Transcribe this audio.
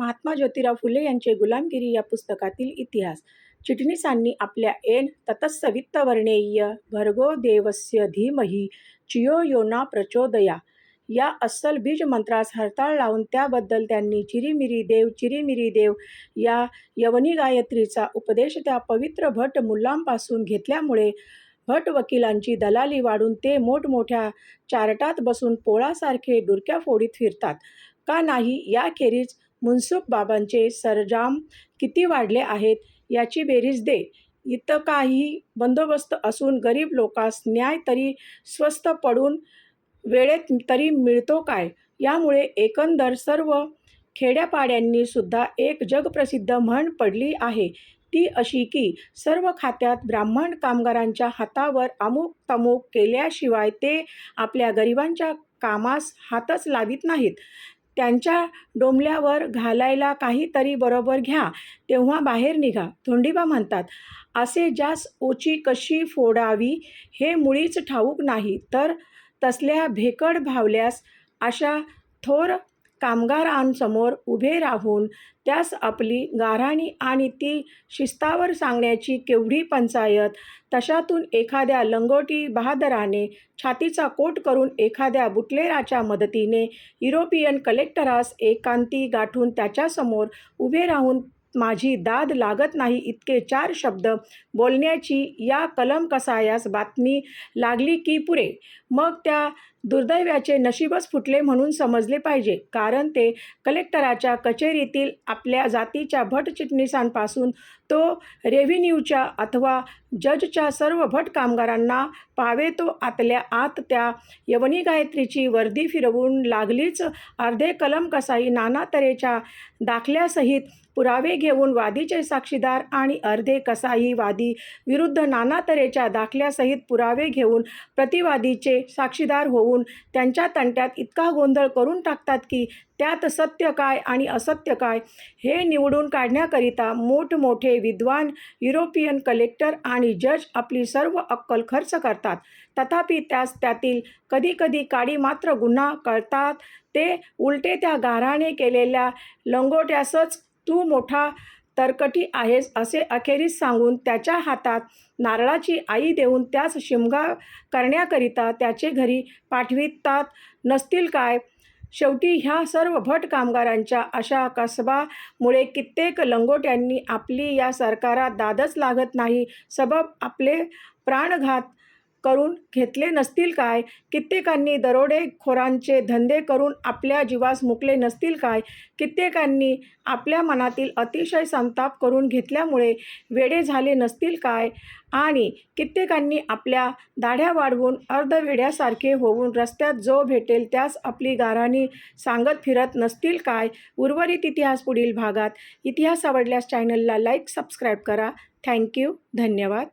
महात्मा ज्योतिराव फुले यांचे गुलामगिरी या पुस्तकातील इतिहास. चिटणीसांनी आपल्या एन ततस्सवित्तवर्णेय भर्गो देवस्य धीमही चियो योना प्रचोदया. या अस्सल बीज मंत्रास हरताळ लावून त्याबद्दल त्यांनी चिरीमिरी देव चिरीमिरी देव या यवनी गायत्रीचा उपदेश त्या पवित्र भट मुलांपासून घेतल्यामुळे भट वकिलांची दलाली वाढून ते मोठमोठ्या चारटात बसून पोळासारखे डुरक्या फोडीत फिरतात. का नाही याखेरीज मनसुख बाबांचे सरंजाम किती वाढले आहेत याची बेरीज दे. इथं काही बंदोबस्त असून गरीब लोकांस न्याय तरी स्वस्त पडून वेळेत तरी मिळतो काय? यामुळे एकंदर सर्व खेड्यापाड्यांनी सुद्धा एक जगप्रसिद्ध म्हण पडली आहे. ती अशी की सर्व खात्यात ब्राह्मण कामगारांच्या हातावर अमुक तमुक केल्याशिवाय ते आपल्या गरिबांच्या कामास हातच लावित नाहीत. त्यांच्या डोंबल्यावर घालायला काहीतरी बरोबर घ्या तेव्हा बाहेर निघा. धोंडीबा म्हणतात असे ज्यास ओची कशी फोडावी हे मुळीच ठाऊक नाही. तर तसल्या भेकड भावल्यास अशा थोर कामगारांसमोर उभे राहून त्यास आपली गाऱ्हाणी आणि ती शिस्तावर सांगण्याची केवढी पंचायत तशातून एखाद्या लंगोटी बहादराने छातीचा कोट करून एखाद्या बुटलेराच्या मदतीने युरोपियन कलेक्टरास एकांती गाठून त्याच्यासमोर उभे राहून माझी दाद लागत नाही इतके चार शब्द बोलण्याची या कलम कसायास बातमी लागली की पुरे. मग त्या दुर्दैव्याचे नशीबच फुटले म्हणून समजले पाहिजे. कारण ते कलेक्टराच्या कचेरीतील आपल्या जातीच्या भट चिटणीसांपासून तो रेव्हेन्यूच्या अथवा जजच्या सर्व भट कामगारांना पावे तो आतल्या आत त्या यवनी गायत्रीची वर्दी फिरवून लागलीच अर्धे कलम कसाई नाना तऱ्हेच्या दाखल्यासहित पुरावे घेऊन वादीचे साक्षीदार आणि अर्धे कसाई वादी विरुद्ध नाना तऱ्हेच्या दाखल्यासहित पुरावे घेऊन प्रतिवादीचे साक्षीदार होऊ होऊन त्यांच्या तंट्यात इतका गोंधळ करून टाकतात की त्यात सत्य काय आणि असत्य काय हे निवडून काढण्याकरिता मोठमोठे विद्वान युरोपियन कलेक्टर आणि जज आपली सर्व अक्कल खर्च करतात. तथापि त्यास त्यातील कधीकधी काडी मात्र गुन्हा कळतात. ते उलटे त्या गाराने केलेल्या लंगोट्यासच तू मोठा तरकटी आहेस असे अखेरीस सांगून त्याच्या हातात नारळाची आई देऊन त्यास शिमगा करण्याकरिता त्याचे घरी पाठवितात. नसतील काय? शेवटी ह्या सर्व भट कामगारांच्या अशा कसबामुळे कित्येक लंगोट्यांनी आपली या सरकारात दादच लागत नाही. सबब आपले प्राणघात करून घेतले नसतील काय? कित्येकांनी दरोडेखोरांचे धंदे करून आपल्या जीवास मुकले नसतील काय? कित्येकांनी आपल्या मनातील अतिशय संताप करून घेतल्यामुळे वेडे झाले नसतील काय? आणि कित्येकांनी आपल्या दाढ्या वाढवून अर्धवेड्यासारखे होऊन रस्त्यात जो भेटेल त्यास आपली गाराणी सांगत फिरत नसतील काय? उर्वरित इतिहास पुढील भागात. इतिहास आवडल्यास चॅनलला लाईक सबस्क्राईब करा. थँक्यू. धन्यवाद.